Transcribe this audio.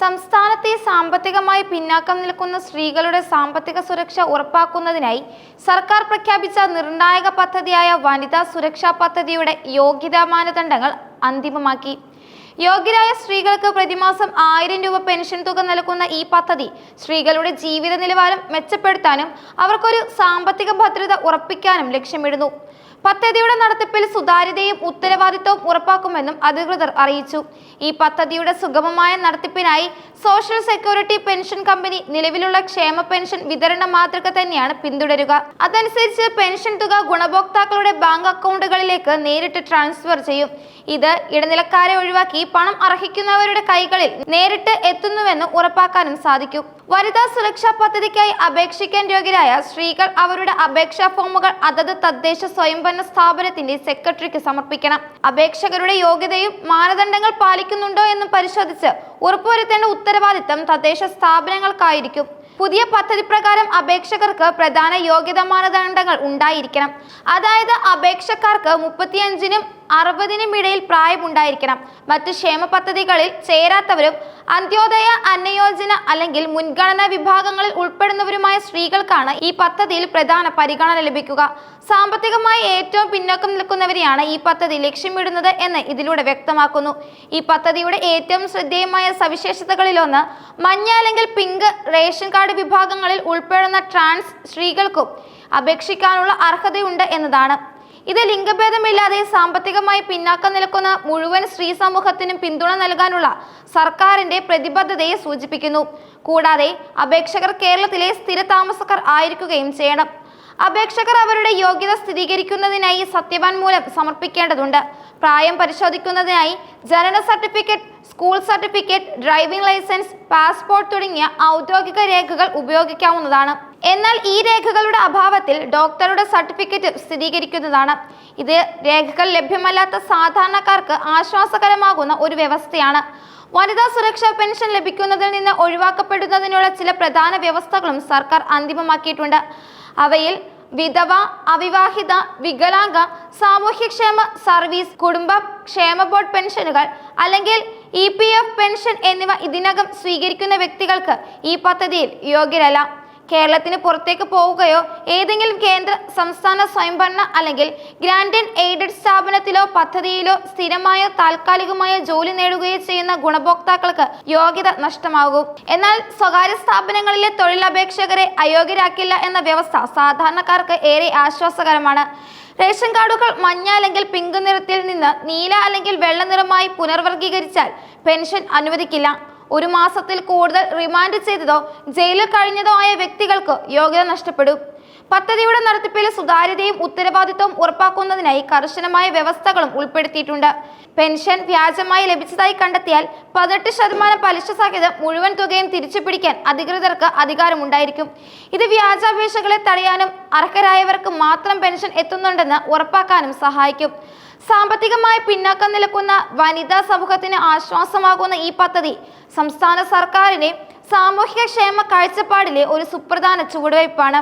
സംസ്ഥാനത്തെ സാമ്പത്തികമായി പിന്നാക്കം നിൽക്കുന്ന സ്ത്രീകളുടെ സാമ്പത്തിക സുരക്ഷ ഉറപ്പാക്കുന്നതിനായി സർക്കാർ പ്രഖ്യാപിച്ച നിർണായക പദ്ധതിയായ വനിതാ സുരക്ഷാ പദ്ധതിയുടെ യോഗ്യതാ മാനദണ്ഡങ്ങൾ അന്തിമമാക്കി. യോഗ്യരായ സ്ത്രീകൾക്ക് പ്രതിമാസം ആയിരം രൂപ പെൻഷൻ തുക നൽകുന്ന ഈ പദ്ധതി സ്ത്രീകളുടെ ജീവിത നിലവാരം മെച്ചപ്പെടുത്താനും അവർക്കൊരു സാമ്പത്തിക ഭദ്രത ഉറപ്പിക്കാനും ലക്ഷ്യമിടുന്നു. പദ്ധതിയുടെ നടത്തിപ്പിൽ സുതാര്യതയും ഉത്തരവാദിത്വവും ഉറപ്പാക്കുമെന്നും അധികൃതർ അറിയിച്ചു. ഈ പദ്ധതിയുടെ സുഗമമായ നടത്തിപ്പിനായി സോഷ്യൽ സെക്യൂരിറ്റി പെൻഷൻ കമ്പനി നിലവിലുള്ള ക്ഷേമ പെൻഷൻ വിതരണ മാതൃക തന്നെയാണ് പിന്തുടരുക. അതനുസരിച്ച് പെൻഷൻ തുക ഗുണഭോക്താക്കളുടെ ബാങ്ക് അക്കൗണ്ടുകളിലേക്ക് നേരിട്ട് ട്രാൻസ്ഫർ ചെയ്യും. ഇത് ഇടനിലക്കാരെ ഒഴിവാക്കി പണം അർഹിക്കുന്നവരുടെ കൈകളിൽ നേരിട്ട് എത്തുന്നുവെന്ന് ഉറപ്പാക്കാനും സാധിക്കും. വനിതാ സുരക്ഷാ പദ്ധതിക്കായി അപേക്ഷിക്കാൻ യോഗ്യരായ സ്ത്രീകൾ അവരുടെ അപേക്ഷാ ഫോമുകൾ അതത് തദ്ദേശ സ്വയംഭരണ സ്ഥാപനത്തിന്റെ സെക്രട്ടറിക്ക് സമർപ്പിക്കണം. അപേക്ഷകരുടെ യോഗ്യതയും മാനദണ്ഡങ്ങൾ പാലിക്കുന്നുണ്ടോ എന്ന് പരിശോധിച്ച് ഉറപ്പുവരുത്തേണ്ട ഉത്തരവാദിത്തം തദ്ദേശ സ്ഥാപനങ്ങൾക്കായിരിക്കും. പുതിയ പദ്ധതി പ്രകാരം അപേക്ഷകർക്ക് പ്രധാന യോഗ്യതാ മാനദണ്ഡങ്ങൾ ഉണ്ടായിരിക്കണം. അതായത് അപേക്ഷക്കാർക്ക് മുപ്പത്തിയഞ്ചിനും അറുപതിനും ഇടയിൽ പ്രായമുണ്ടായിരിക്കണം. മറ്റ് ക്ഷേമ പദ്ധതികളിൽ ചേരാത്തവരും അന്ത്യോദയ അന്നയോജന അല്ലെങ്കിൽ മുൻഗണനാ വിഭാഗങ്ങളിൽ ഉൾപ്പെടുന്നവരുമായ സ്ത്രീകൾക്കാണ് ഈ പദ്ധതിയിൽ പ്രധാന പരിഗണന ലഭിക്കുക. സാമ്പത്തികമായി ഏറ്റവും പിന്നോക്കം നിൽക്കുന്നവരെയാണ് ഈ പദ്ധതി ലക്ഷ്യമിടുന്നത് എന്ന് ഇതിലൂടെ വ്യക്തമാക്കുന്നു. ഈ പദ്ധതിയുടെ ഏറ്റവും ശ്രദ്ധേയമായ സവിശേഷതകളിലൊന്ന് മഞ്ഞ അല്ലെങ്കിൽ പിങ്ക് റേഷൻ കാർഡ് വിഭാഗങ്ങളിൽ ഉൾപ്പെടുന്ന ട്രാൻസ് സ്ത്രീകൾക്കും അപേക്ഷിക്കാനുള്ള അർഹതയുണ്ട് എന്നതാണ്. ഇത് ലിംഗഭേദമില്ലാതെ സാമ്പത്തികമായി പിന്നാക്കം നിൽക്കുന്ന മുഴുവൻ സ്ത്രീ സമൂഹത്തിനും പിന്തുണ നൽകാനുള്ള സർക്കാരിന്റെ പ്രതിബദ്ധതയെ സൂചിപ്പിക്കുന്നു. കൂടാതെ അപേക്ഷകർ കേരളത്തിലെ സ്ഥിര താമസക്കാർ ആയിരിക്കുകയും ചെയ്യണം. അപേക്ഷകർ അവരുടെ യോഗ്യത സ്ഥിരീകരിക്കുന്നതിനായി സത്യവാൻ മൂലം സമർപ്പിക്കേണ്ടതുണ്ട്. പ്രായം പരിശോധിക്കുന്നതിനായി ജനന certificate school certificate driving licence passport തുടങ്ങിയ ഔദ്യോഗിക രേഖകൾ ഉപയോഗിക്കാവുന്നതാണ്. എന്നാൽ ഈ രേഖകളുടെ അഭാവത്തിൽ ഡോക്ടറുടെ സർട്ടിഫിക്കറ്റ് സ്ഥിരീകരിക്കുന്നതാണ്. ഇത് രേഖകൾ ലഭ്യമല്ലാത്ത സാധാരണക്കാർക്ക് ആശ്വാസകരമാകുന്ന ഒരു വ്യവസ്ഥയാണ്. വനിതാ സുരക്ഷാ പെൻഷൻ ലഭിക്കുന്നതിൽ നിന്ന് ഒഴിവാക്കപ്പെടുന്നതിനുള്ള ചില പ്രധാന വ്യവസ്ഥകളും സർക്കാർ അന്തിമമാക്കിയിട്ടുണ്ട്. അവയിൽ വിധവ അവിവാഹിത വികലാംഗ സാമൂഹ്യക്ഷേമ സർവീസ് കുടുംബ ക്ഷേമ ബോർഡ് പെൻഷനുകൾ അല്ലെങ്കിൽ ഇ പെൻഷൻ എന്നിവ ഇതിനകം സ്വീകരിക്കുന്ന വ്യക്തികൾക്ക് ഈ പദ്ധതിയിൽ യോഗ്യരല്ല. കേരളത്തിന് പുറത്തേക്ക് പോവുകയോ ഏതെങ്കിലും കേന്ദ്ര സംസ്ഥാന സ്വയംഭരണ അല്ലെങ്കിൽ ഗ്രാൻഡ് ആൻഡ് എയ്ഡഡ് സ്ഥാപനത്തിലോ പദ്ധതിയിലോ സ്ഥിരമായോ താൽക്കാലികമായ ജോലി നേടുകയോ ചെയ്യുന്ന ഗുണഭോക്താക്കൾക്ക് യോഗ്യത നഷ്ടമാകും. എന്നാൽ സ്വകാര്യ സ്ഥാപനങ്ങളിലെ തൊഴിലപേക്ഷകരെ അയോഗ്യരാക്കില്ല എന്ന വ്യവസ്ഥ സാധാരണക്കാർക്ക് ഏറെ ആശ്വാസകരമാണ്. റേഷൻ കാർഡുകൾ മഞ്ഞ അല്ലെങ്കിൽ പിങ്ക് നിറത്തിൽ നിന്ന് നീല അല്ലെങ്കിൽ വെള്ള നിറമായി പുനർവർഗീകരിച്ചാൽ പെൻഷൻ അനുവദിക്കില്ല. ഒരു മാസത്തിൽ കൂടുതൽ റിമാൻഡ് ചെയ്തതോ ജയിലിൽ കഴിഞ്ഞതോ ആയ വ്യക്തികൾക്ക് യോഗ്യത നഷ്ടപ്പെടും. പദ്ധതിയുടെ നടത്തിപ്പിൽ സുതാര്യതയും ഉത്തരവാദിത്വവും ഉറപ്പാക്കുന്നതിനായി കർശനമായ വ്യവസ്ഥകളും ഉൾപ്പെടുത്തിയിട്ടുണ്ട്. പെൻഷൻ വ്യാജമായി ലഭിച്ചതായി കണ്ടെത്തിയാൽ പതിനെട്ട് ശതമാനം പലിശ സഹിതം മുഴുവൻ തുകയും തിരിച്ചു പിടിക്കാൻ അധികൃതർക്ക് അധികാരമുണ്ടായിരിക്കും. ഇത് വ്യാജാപേക്ഷകളെ തടയാനും അർഹരായവർക്ക് മാത്രം പെൻഷൻ എത്തുന്നുണ്ടെന്ന് ഉറപ്പാക്കാനും സഹായിക്കും. സാമ്പത്തികമായി പിന്നാക്കം നിൽക്കുന്ന വനിതാ സമൂഹത്തിന് ആശ്വാസമാകുന്ന ഈ പദ്ധതി സംസ്ഥാന സർക്കാരിനെ സാമൂഹിക ക്ഷേമ കാഴ്ചപ്പാടിലെ ഒരു സുപ്രധാന ചുവടുവയ്പ്പാണ്.